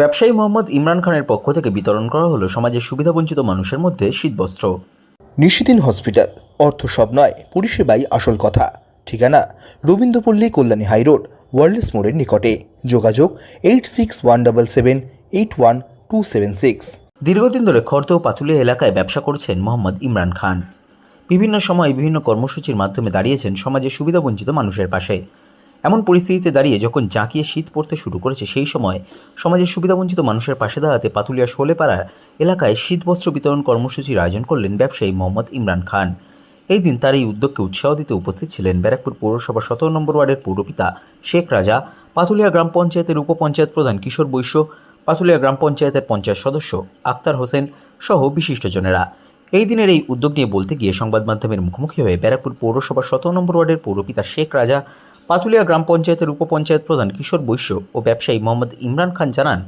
ব্যবসায়ী মোহাম্মদ ইমরান খানের পক্ষ থেকে বিতরণ করা হলো সমাজের সুবিধাবঞ্চিত মানুষের মধ্যে শীতবস্ত্র। নিশিদিন হসপিটাল অর্থ সব নয় পরিষেবাই আসল কথা। ঠিকানা রবীন্দ্রপল্লী কল্যাণী হাইরোড ওয়ার্ল্ডস মোড়ের নিকটে। যোগাযোগ eight six one double seven eight one two seven six দীর্ঘদিন ধরে খর্দ ও পাতুলিয়া এলাকায় ব্যবসা করছেন মোহাম্মদ ইমরান খান। বিভিন্ন সময় বিভিন্ন কর্মসূচির মাধ্যমে দাঁড়িয়েছেন সমাজের সুবিধাবঞ্চিত মানুষের পাশে। এমন পরিস্থিতিতে দাঁড়িয়ে যখন জাঁকিয়ে শীত পড়তে শুরু করেছে, সেই সময় সমাজের সুবিধাবঞ্চিত মানুষের পাশে দাঁড়াতে পাতুলিয়া শোলেপাড়া এলাকায় শীতবস্ত্র বিতরণ কর্মসূচির আয়োজন করলেন ব্যবসায়ী মোহাম্মদ ইমরান খান। এই দিন তার এই উদ্যোগকে উৎসাহ দিতে উপস্থিত ছিলেন ব্যারাকপুর পৌরসভা সতেরো নম্বর ওয়ার্ডের পৌরপিতা শেখ রাজা, পাতুলিয়া গ্রাম পঞ্চায়েতের উপপঞ্চায়েত প্রধান কিশোর বৈশ্য, পাতুলিয়া গ্রাম পঞ্চায়েতের পঞ্চায়েত সদস্য আক্তার হোসেন সহ বিশিষ্টজনেরা। এই দিনের এই উদ্যোগ নিয়ে বলতে গিয়ে সংবাদ মাধ্যমের মুখোমুখি হয়ে ব্যারাকপুর পৌরসভার সতেরো নম্বর ওয়ার্ডের পৌরপিতা শেখ রাজা পাতুলিয়া গ্রাম পঞ্চায়েতের উপপঞ্চায়েত প্রধান কিশোর বৈশ্য ও ব্যবসায়ী মোহাম্মদ ইমরান খান জানান,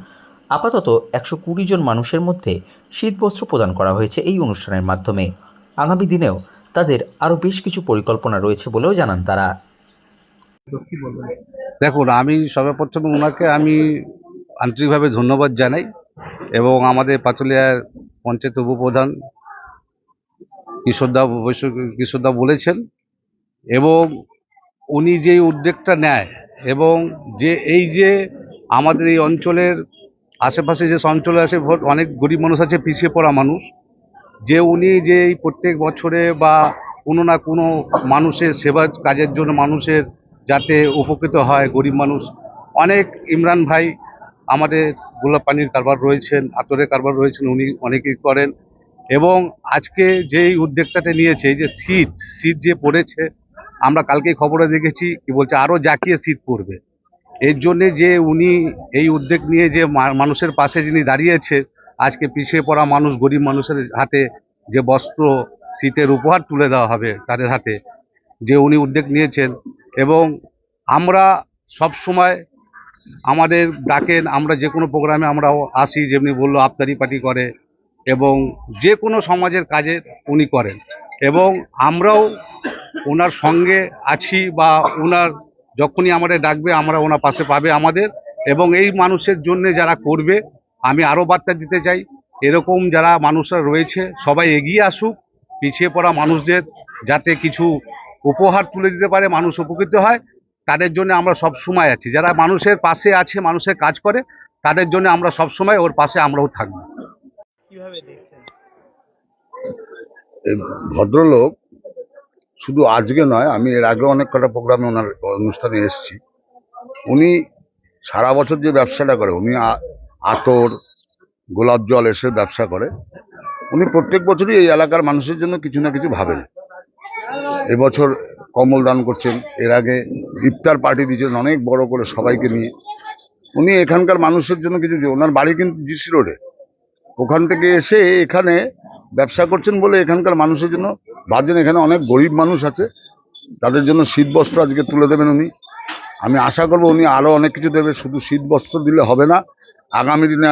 আপাতত একশো কুড়ি জন মানুষের মধ্যে শীতবস্ত্র প্রদান করা হয়েছে এই অনুষ্ঠানের মাধ্যমে। আগামী দিনেও তাদের আরও বেশ কিছু পরিকল্পনা রয়েছে বলেও জানান তারা। দেখুন, আমি সর্বপ্রথম ওনাকে আমি আন্তরিকভাবে ধন্যবাদ জানাই এবং আমাদের পাতুলিয়ার পঞ্চায়েত উপপ্রধান কিশোরদা অবশ্য কিশোরদা বলেছেন এবং উনি যে উদ্যোগটা নেয় এবং যে এই যে আমাদের এই অঞ্চলের আশেপাশে যে অঞ্চলে আছে অনেক গরিব মানুষ আছে, পিছিয়ে পড়া মানুষ, যে উনি যে এই প্রত্যেক বছরে বা কোনো না কোনো মানুষের সেবা কাজের জন্য মানুষের যাতে উপকৃত হয়, গরিব মানুষ, অনেক ইমরান ভাই আমাদের গোলাপ পানির কারবার রয়েছেন, আতরের কারবার রয়েছেন, উনি অনেকেই করেন এবং আজকে যেই উদ্যোগটাতে নিয়েছে, এই যে শীত শীত যে পড়েছে আমরা কালকে খবরে দেখেছি কি বলছে আরও জাকিয়ে শীত পড়বে। এর জন্যে যে উনি এই উদ্যোগ নিয়ে যে মানুষের পাশে যিনি দাঁড়িয়েছে, আজকে পিছিয়ে পড়া মানুষ, গরিব মানুষের হাতে যে বস্ত্র শীতের উপহার তুলে দেওয়া হবে তাদের হাতে, যে উনি উদ্যোগ নিয়েছেন এবং আমরা সব সময় আমাদের ডাকেন, আমরা যে কোনো প্রোগ্রামে আমরাও আসি, যেমনি বলল আফতারি পার্টি করে এবং যে কোনো সমাজের কাজে উনি করেন। এবং আমরাও ওনার সঙ্গে আছি বা ওনার যখনই আমাদের ডাকবে আমরা ওনার পাশে পাবে আমাদের এবং এই মানুষের জন্য যারা করবে আমি আরও বার্তা দিতে চাই। এরকম যারা মানুষরা রয়েছে সবাই এগিয়ে আসুক পিছিয়ে পড়া মানুষদের যাতে কিছু উপহার তুলে দিতে পারে মানুষ উপকৃত হয়। তাদের জন্য আমরা সব সময় আছি। যারা মানুষের পাশে আছে মানুষের কাজ করে তাদের জন্য আমরা সব সময় ওর পাশে আমরাও থাকব। কীভাবে দেখছেন? ভদ্রলোক শুধু আজকে নয়, আমি এর আগে অনেক কটা প্রোগ্রামে ওনার অনুষ্ঠানে এসেছি। উনি সারা বছর যে ব্যবসাটা করে, উনি আতর, গোলাপ জল এসে ব্যবসা করে, উনি প্রত্যেক বছরই এই এলাকার মানুষের জন্য কিছু না কিছু ভাবেন। এবছর কমল দান করছেন, এর আগে ইফতার পার্টি দিয়েছেন, অনেক বড় করে সবাইকে নিয়ে। উনি এখানকার মানুষের জন্য কিছু ওনার বাড়ি কিন্তু জিসি রোডে। ওখান থেকে এসে এখানে ব্যবসা করছেন বলে এখানকার মানুষের জন্য ভাবছেন এখানে অনেক গরিব মানুষ আছে, তাদের জন্য শীত বস্ত্র আজকে তুলে দেবেন উনি। আমি আশা করব উনি আরও অনেক কিছু দেবে, শুধু শীত বস্ত্র দিলে হবে না, আগামী দিনে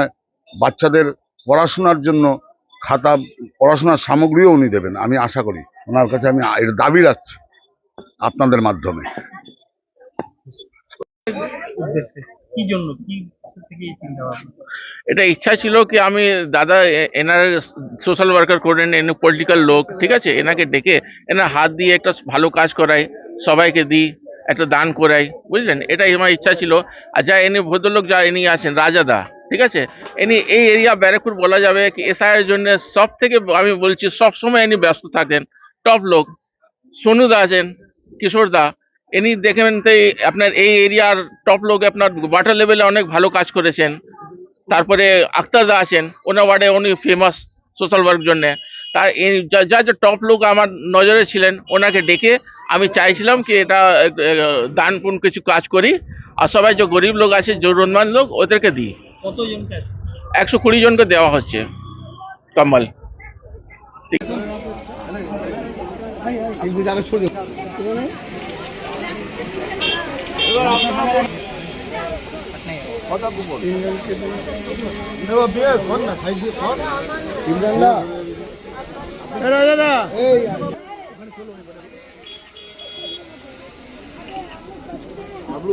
বাচ্চাদের পড়াশোনার জন্য খাতা, পড়াশোনার সামগ্রীও উনি দেবেন, আমি আশা করি। ওনার কাছে আমি এর দাবি রাখছি আপনাদের মাধ্যমে। কি জন্য? কি থেকে চিন্তা এটা ইচ্ছা ছিল কি আমি দাদা এনার সোশ্যাল ওয়ার্কার করেন, এনে পলিটিক্যাল লোক, ঠিক আছে? এনাকে ডেকে এনার হাত দিয়ে একটা ভালো কাজ করাই, সবাইকে দিই, একটা দান করাই, বুঝলেন? এটাই আমার ইচ্ছা ছিল। আর যা এনে ভদ্রলোক যা ইনি আছেন রাজাদা ঠিক আছে? এনি এই এরিয়া ব্যারাকপুর বলা যাবে কি এসআইয়ের জন্য সব থেকে আমি বলছি সব সময় ইনি ব্যস্ত থাকেন। টপ লোক সোনুদা আছেন কিশোরদা ইনি দেখেন তো আপনার এই এরিয়ার টপ লোক আপনার ওয়াটার লেভেলে অনেক ভালো কাজ করেছেন। তারপরে আক্তারদা আছেন ওনার ওয়ার্ডে উনি ফেমাস সোশ্যাল ওয়ার্ক জন্যে। তার যা যা টপ লোক আমার নজরে ছিলেন ওনাকে ডেকে আমি চাইছিলাম কি এটা দান কোন কিছু কাজ করি আর সবাই যে গরিব লোক আছে জরুরমান লোক ওদেরকে দিই। একশো কুড়ি জনকে দেওয়া হচ্ছে কম্বল। ঠিক কথা বল দেবা বেশ দাদা এই আবলু